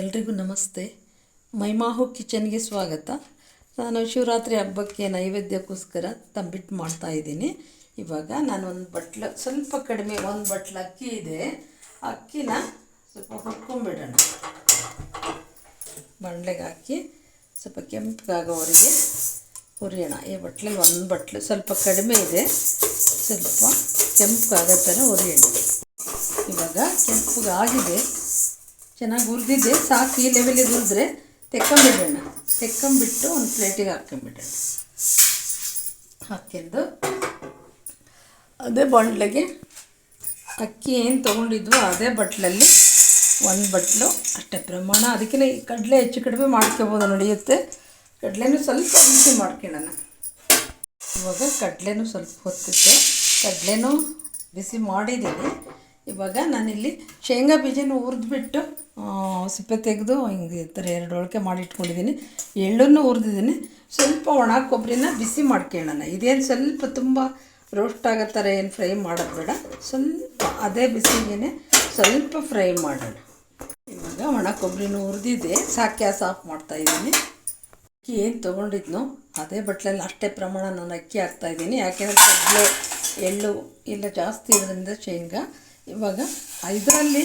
ಎಲ್ರಿಗೂ ನಮಸ್ತೆ. ಮೈಮಾಹು ಕಿಚನ್ಗೆ ಸ್ವಾಗತ. ನಾನು ಶಿವರಾತ್ರಿ ಹಬ್ಬಕ್ಕೆ ನೈವೇದ್ಯಕ್ಕೋಸ್ಕರ ತಂಬಿಟ್ಟು ಮಾಡ್ತಾ ಇದ್ದೀನಿ. ಇವಾಗ ನಾನು ಒಂದು ಬಟ್ಲ, ಸ್ವಲ್ಪ ಕಡಿಮೆ ಒಂದು ಬಟ್ಲು ಅಕ್ಕಿ ಇದೆ. ಅಕ್ಕಿನ ಸ್ವಲ್ಪ ಹುರ್ಕೊಂಬಿಡೋಣ ಬಂಡ್ಲೆಗೆ ಹಾಕಿ ಸ್ವಲ್ಪ ಕೆಂಪಗಾಗೋವರೆಗೆ ಹುರಿಯೋಣ. ಈ ಬಟ್ಲಲ್ಲಿ ಒಂದು ಬಟ್ಲು ಸ್ವಲ್ಪ ಕಡಿಮೆ ಇದೆ. ಸ್ವಲ್ಪ ಕೆಂಪಗಾಗೋ ಥರ ಹುರಿಯೋಣ. ಇವಾಗ ಕೆಂಪಗಾಗಿದೆ. ಚೆನ್ನಾಗಿ ಹುರಿದಿದ್ದೆ ಸಾಕು, ಈ ಲೆವೆಲಿಗೆ ಹುರಿದ್ರೆ ತೆಕ್ಕೊಂಬಿಡೋಣ ತೆಕ್ಕೊಂಬಿಟ್ಟು ಒಂದು ಪ್ಲೇಟಿಗೆ ಹಾಕ್ಕೊಂಬಿಡೋಣ ಹಾಕ್ಕೊಂಡು ಅದೇ ಬಾಂಡ್ಲೆಗೆ ಅಕ್ಕಿ ಏನು ತೊಗೊಂಡಿದ್ವು ಅದೇ ಬಟ್ಲಲ್ಲಿ ಒಂದು ಬಟ್ಲು ಅಷ್ಟೇ. ಪ್ರಮಾಣ ಅದಕ್ಕಿಂತ ಕಡಲೆ ಹೆಚ್ಚು ಕಡಿಮೆ ಮಾಡ್ಕೋಬೋದು ನಡೆಯುತ್ತೆ ಕಡಲೆನೂ ಸ್ವಲ್ಪ ಬಿಸಿ ಮಾಡ್ಕೊಳ್ಳೋಣ ಇವಾಗ ಕಡಲೆನೂ ಸ್ವಲ್ಪ ಹೊತ್ತಿತ್ತು. ಕಡಲೆನೂ ಬಿಸಿ ಮಾಡಿದ್ದೀನಿ. ಇವಾಗ ನಾನಿಲ್ಲಿ ಶೇಂಗಾ ಬೀಜನ ಹುರಿದ್ಬಿಟ್ಟು ಸಿಪ್ಪೆ ತೆಗೆದು ಹಿಂಗೆ ಈ ಥರ ಎರಡು ಒಳಕೆ ಮಾಡಿ ಇಟ್ಕೊಂಡಿದ್ದೀನಿ. ಎಳ್ಳನ್ನು ಹುರಿದಿದ್ದೀನಿ. ಸ್ವಲ್ಪ ಒಣ ಕೊಬ್ಬರಿನ ಬಿಸಿ ಮಾಡ್ಕೊಳ್ಳೋಣ. ಇದೇನು ಸ್ವಲ್ಪ ತುಂಬ ರೋಸ್ಟ್ ಆಗೋ ಥರ ಏನು ಫ್ರೈ ಮಾಡೋದು ಬೇಡ. ಸ್ವಲ್ಪ ಅದೇ ಬಿಸಿಗೇನೆ ಸ್ವಲ್ಪ ಫ್ರೈ ಮಾಡೋಣ. ಇವಾಗ ಒಣ ಕೊಬ್ಬರಿನೂ ಹುರಿದಿದೆ. ಸಾಕು ಸಾಫ್ ಮಾಡ್ತಾ ಮಾಡ್ತಾಯಿದ್ದೀನಿ ಅಕ್ಕಿ ಏನು ತೊಗೊಂಡಿದ್ನೋ ಅದೇ ಬಟ್ಲಲ್ಲಿ ಅಷ್ಟೇ ಪ್ರಮಾಣ ನಾನು ಅಕ್ಕಿ ಹಾಕ್ತಾಯಿದ್ದೀನಿ ಯಾಕೆಂದರೆ ಕಡಲೆ, ಎಳ್ಳು ಇಲ್ಲ ಜಾಸ್ತಿ ಇದರಿಂದ ಶೇಂಗಾ. ಇವಾಗ ಇದರಲ್ಲಿ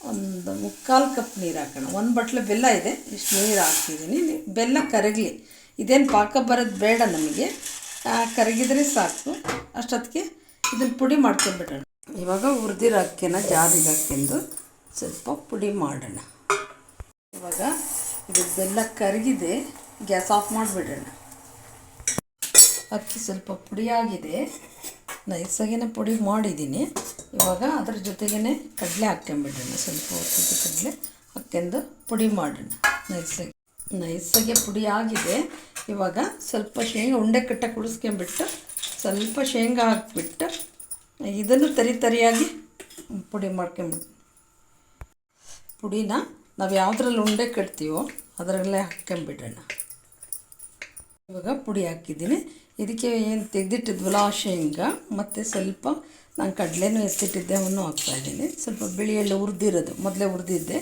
ಒಂದು ಮುಕ್ಕಾಲು ಕಪ್ ನೀರು ಹಾಕೋಣ. ಒಂದು ಬಟ್ಲು ಬೆಲ್ಲ ಇದೆ. ಇಷ್ಟು ನೀರು ಹಾಕ್ತಿದ್ದೀನಿ ಬೆಲ್ಲ ಕರಗಲಿ. ಇದೇನು ಪಾಕ ಬರೋದು ಬೇಡ ನಮಗೆ. ಕರಗಿದ್ರೆ ಸಾಕು. ಅಷ್ಟೊತ್ತಿಗೆ ಇದನ್ನು ಪುಡಿ ಮಾಡ್ಕೊಂಡ್ಬಿಡೋಣ. ಇವಾಗ ಹುರಿದಿರೋ ಅಕ್ಕಿನ ಜಾರಿಗೆ ಹಾಕ್ಕೊಂಡು ಸ್ವಲ್ಪ ಪುಡಿ ಮಾಡೋಣ. ಇವಾಗ ಇದು ಬೆಲ್ಲ ಕರಗಿದೆ. ಗ್ಯಾಸ್ ಆಫ್ ಮಾಡಿಬಿಡೋಣ. ಅಕ್ಕಿ ಸ್ವಲ್ಪ ಪುಡಿಯಾಗಿದೆ ನೈಸಾಗೇ ಪುಡಿ ಮಾಡಿದ್ದೀನಿ. ಇವಾಗ ಅದ್ರ ಜೊತೆಗೇ ಕಡಲೆ ಹಾಕ್ಕೊಂಬಿಡೋಣ. ಸ್ವಲ್ಪ ಹೊತ್ತಿದ್ದು ಕಡಲೆ ಹಾಕ್ಕೊಂಡು ಪುಡಿ ಮಾಡೋಣ. ನೈಸಾಗಿ, ನೈಸಾಗೆ ಪುಡಿ ಆಗಿದೆ. ಇವಾಗ ಸ್ವಲ್ಪ ಶೇಂಗಾ ಉಂಡೆ ಕಟ್ಟ ಕುಡಿಸ್ಕೊಂಬಿಟ್ಟು ಸ್ವಲ್ಪ ಶೇಂಗಾ ಹಾಕ್ಬಿಟ್ಟು ಇದನ್ನು ತರಿ ತರಿಯಾಗಿ ಪುಡಿ ಮಾಡ್ಕೊಂಬಿಟ್ಟು ಪುಡಿನ ನಾವು ಯಾವುದ್ರಲ್ಲಿ ಉಂಡೆ ಕಟ್ತೀವೋ ಅದರಲ್ಲೇ ಹಾಕ್ಕೊಂಬಿಡೋಣ. ಇವಾಗ ಪುಡಿ ಹಾಕಿದ್ದೀನಿ. ಇದಕ್ಕೆ ಏನು ತೆಗೆದಿಟ್ಟಿದ್ವಲ್ಲ ಆ ಶೇಂಗಾ, ಮತ್ತು ಸ್ವಲ್ಪ ನಾನು ಕಡಲೆನೂ ಎತ್ತಿಟ್ಟಿದ್ದೆ, ಅವನ್ನೂ ಹಾಕ್ತಾಯಿದ್ದೀನಿ ಸ್ವಲ್ಪ ಬಿಳಿ ಎಳ್ಳು ಹುರಿದಿರೋದು, ಮೊದಲೇ ಹುರಿದಿದ್ದೆ.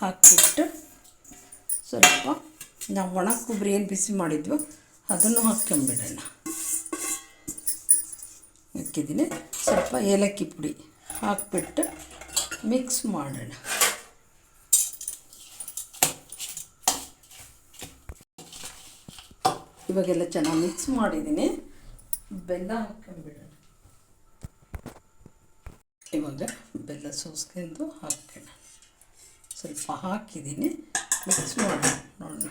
ಹಾಕಿಬಿಟ್ಟು ಸ್ವಲ್ಪ ನಾವು ಒಣ ಕೊಬ್ಬರಿ ಏನು ಬಿಸಿ ಮಾಡಿದ್ವೋ ಅದನ್ನು ಹಾಕ್ಕೊಂಬಿಡೋಣ. ಹಾಕಿದ್ದೀನಿ. ಸ್ವಲ್ಪ ಏಲಕ್ಕಿ ಪುಡಿ ಹಾಕ್ಬಿಟ್ಟು ಮಿಕ್ಸ್ ಮಾಡೋಣ. ಇವಾಗೆಲ್ಲ ಚೆನ್ನಾಗಿ ಮಿಕ್ಸ್ ಮಾಡಿದ್ದೀನಿ. ಬೆಲ್ಲ ಹಾಕೊಂಡ್ಬಿಡೋಣ ಇವಾಗ ಬೆಲ್ಲ ಸೋಸ್ಕೊಂಡು ಹಾಕೋಣ ಸ್ವಲ್ಪ ಹಾಕಿದ್ದೀನಿ. ಮಿಕ್ಸ್ ಮಾಡೋಣ ನೋಡಿ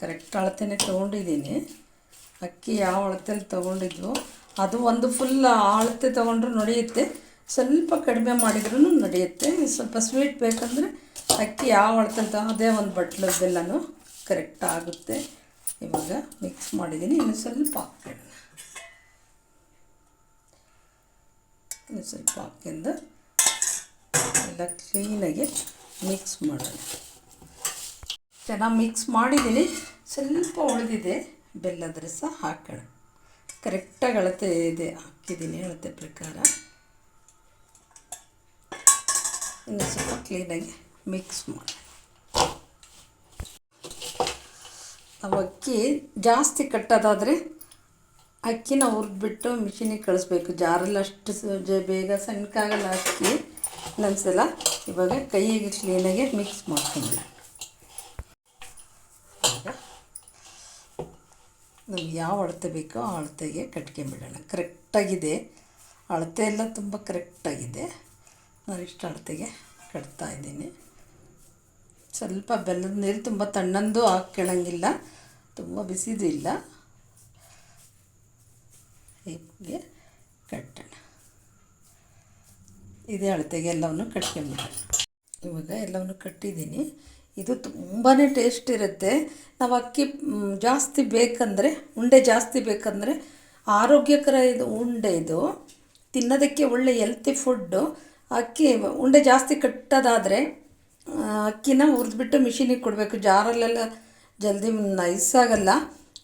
ಕರೆಕ್ಟ್ ಅಳತೆನೆ ತೊಗೊಂಡಿದ್ದೀನಿ. ಅಕ್ಕಿ ಯಾವ ಅಳತೆಯಲ್ಲಿ ತೊಗೊಂಡಿದ್ವು, ಅದು ಒಂದು ಫುಲ್ ಅಳತೆ ತೊಗೊಂಡ್ರೂ ನಡೆಯುತ್ತೆ. ಸ್ವಲ್ಪ ಕಡಿಮೆ ಮಾಡಿದ್ರೂ ನಡೆಯುತ್ತೆ. ಸ್ವಲ್ಪ ಸ್ವೀಟ್ ಬೇಕಂದರೆ ಅಕ್ಕಿ ಯಾವ ಅಳತೆಯಲ್ಲಿ ಅದೇ ಒಂದು ಬಟ್ಲು ಬೆಲ್ಲನೂ ಕರೆಕ್ಟ್ ಆಗುತ್ತೆ. ಇವಾಗ ಮಿಕ್ಸ್ ಮಾಡಿದ್ದೀನಿ. ಇನ್ನು ಸ್ವಲ್ಪ ಹಾಕ್ಬಿಡೋಣ ಇನ್ನು ಸ್ವಲ್ಪ ಹಾಕಿಂದ ಎಲ್ಲ ಕ್ಲೀನಾಗಿ ಮಿಕ್ಸ್ ಮಾಡೋಣ. ಚೆನ್ನಾಗಿ ಮಿಕ್ಸ್ ಮಾಡಿದ್ದೀನಿ. ಸ್ವಲ್ಪ ಉಳಿದಿದೆ. ಬೆಲ್ಲದ ರಸ ಹಾಕೋಣ. ಕರೆಕ್ಟಾಗಿ ಅಳತೆ ಇದೆ. ಹಾಕಿದ್ದೀನಿ ಅಳತೆ ಪ್ರಕಾರ. ಇನ್ನು ಸ್ವಲ್ಪ ಕ್ಲೀನಾಗಿ ಮಿಕ್ಸ್ ಮಾಡಿ ಅಕ್ಕಿ ಜಾಸ್ತಿ ಕಟ್ಟೋದಾದರೆ ಅಕ್ಕಿನ ಹುರಿದ್ಬಿಟ್ಟು ಮಿಷಿನಿಗೆ ಕಳಿಸ್ಬೇಕು. ಜಾರಲ್ಲಿ ಅಷ್ಟು ಬೇಗ ಸಣ್ಣಕ್ಕಾಗಲ್ಲ ಅಕ್ಕಿ. ಇನ್ನೊಂದ್ಸಲ ಇವಾಗ ಕೈಗೆ ಕ್ಲೀನಾಗಿ ಮಿಕ್ಸ್ ಮಾಡ್ಕೊಂಡು ನಮ್ಗೆ ಯಾವ ಅಳತೆ ಬೇಕೋ ಆ ಅಳತೆಗೆ ಕಟ್ಕೊಂಬಿಡೋಣ ಕರೆಕ್ಟಾಗಿದೆ. ಅಳತೆ ಎಲ್ಲ ತುಂಬ ಕರೆಕ್ಟಾಗಿದೆ. ನಾನು ಇಷ್ಟು ಅಳತೆಗೆ ಕಟ್ತಾ ಇದ್ದೀನಿ. ಸ್ವಲ್ಪ ಬೆಲ್ಲದ ನೀರು ತುಂಬ ತಣ್ಣಂದು ಹಾಕ್ಕೊಳ್ಳಂಗಿಲ್ಲ ತುಂಬ ಬಿಸಿದು ಇಲ್ಲ ಹೀಗೆ ಕಟ್ಟೋಣ. ಇದೇ ಅಳತೆಗೆ ಎಲ್ಲವನ್ನು ಕಟ್ಕೊಂಬಿಡೋಣ ಇವಾಗ ಎಲ್ಲವನ್ನು ಕಟ್ಟಿದ್ದೀನಿ. ಇದು ತುಂಬಾ ಟೇಸ್ಟ್ ಇರುತ್ತೆ. ನಾವು ಅಕ್ಕಿ ಜಾಸ್ತಿ ಬೇಕಂದರೆ, ಉಂಡೆ ಜಾಸ್ತಿ ಬೇಕಂದರೆ ಆರೋಗ್ಯಕರ ಇದು ಉಂಡೆ ಇದು. ತಿನ್ನೋದಕ್ಕೆ ಒಳ್ಳೆ ಎಲ್ತಿ ಫುಡ್ಡು ಅಕ್ಕಿ ಉಂಡೆ ಜಾಸ್ತಿ ಕಟ್ಟೋದಾದರೆ ಅಕ್ಕಿನ ಹುರಿದ್ಬಿಟ್ಟು ಮಿಷಿನಿಗೆ ಕೊಡಬೇಕು. ಜಾರಲ್ಲೆಲ್ಲ ಜಲ್ದಿ ನೈಸ್ ಆಗಲ್ಲ.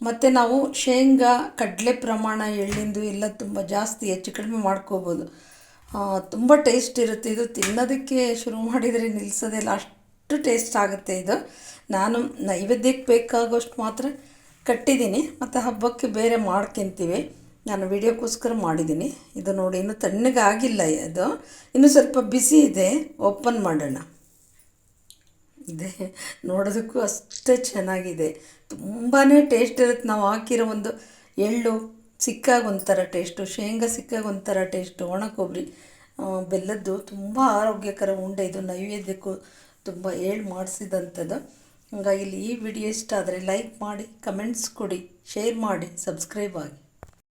ಮತ್ತು ನಾವು ಶೇಂಗಾ, ಕಡಲೆ ಪ್ರಮಾಣ ಎಳ್ಳಿಂದು ಎಲ್ಲ ತುಂಬ ಜಾಸ್ತಿ ಹೆಚ್ಚು ಕಡಿಮೆ ಮಾಡ್ಕೋಬೋದು. ತುಂಬ ಟೇಸ್ಟ್ ಇರುತ್ತೆ. ಇದು ತಿನ್ನೋದಕ್ಕೆ ಶುರು ಮಾಡಿದರೆ ನಿಲ್ಲಿಸೋದೇ ಇಲ್ಲ ಅಷ್ಟು ಟೇಸ್ಟ್ ಆಗುತ್ತೆ ಇದು. ನಾನು ನೈವೇದ್ಯಕ್ಕೆ ಬೇಕಾಗೋಷ್ಟು ಮಾತ್ರ ಕಟ್ಟಿದ್ದೀನಿ. ಮತ್ತು ಹಬ್ಬಕ್ಕೆ ಬೇರೆ ಮಾಡ್ಕೊತೀವಿ. ನಾನು ವಿಡಿಯೋಕ್ಕೋಸ್ಕರ ಮಾಡಿದ್ದೀನಿ. ಇದು ನೋಡಿ ಇನ್ನೂ ತಣ್ಣಗಾಗಿಲ್ಲ ಇದು. ಇನ್ನೂ ಸ್ವಲ್ಪ ಬಿಸಿ ಇದೆ. ಓಪನ್ ಮಾಡೋಣ. ಇದೆ. ನೋಡೋದಕ್ಕೂ ಅಷ್ಟೇ ಚೆನ್ನಾಗಿದೆ. ತುಂಬಾ ಟೇಸ್ಟ್ ಇರುತ್ತೆ. ನಾವು ಹಾಕಿರೋ ಒಂದು ಎಳ್ಳು ಸಿಕ್ಕಾಗ ಒಂಥರ ಟೇಸ್ಟು ಶೇಂಗಾ ಸಿಕ್ಕಾಗ ಒಂಥರ ಟೇಸ್ಟು ಒಣ ಕೊಬ್ಬರಿ ಬೆಲ್ಲದ್ದು ತುಂಬ ಆರೋಗ್ಯಕರ ಉಂಡೆ. ಇದು ನೈವೇದ್ಯಕ್ಕೂ ತುಂಬ ಹೇಳಿ ಮಾಡಿಸಿದಂಥದ್ದು. ಹಾಗಾಗಿ ಇಲ್ಲಿ ಈ ವಿಡಿಯೋ ಇಷ್ಟ ಆದರೆ ಲೈಕ್ ಮಾಡಿ ಕಮೆಂಟ್ಸ್ ಕೊಡಿ ಶೇರ್ ಮಾಡಿ ಸಬ್ಸ್ಕ್ರೈಬ್ ಆಗಿ.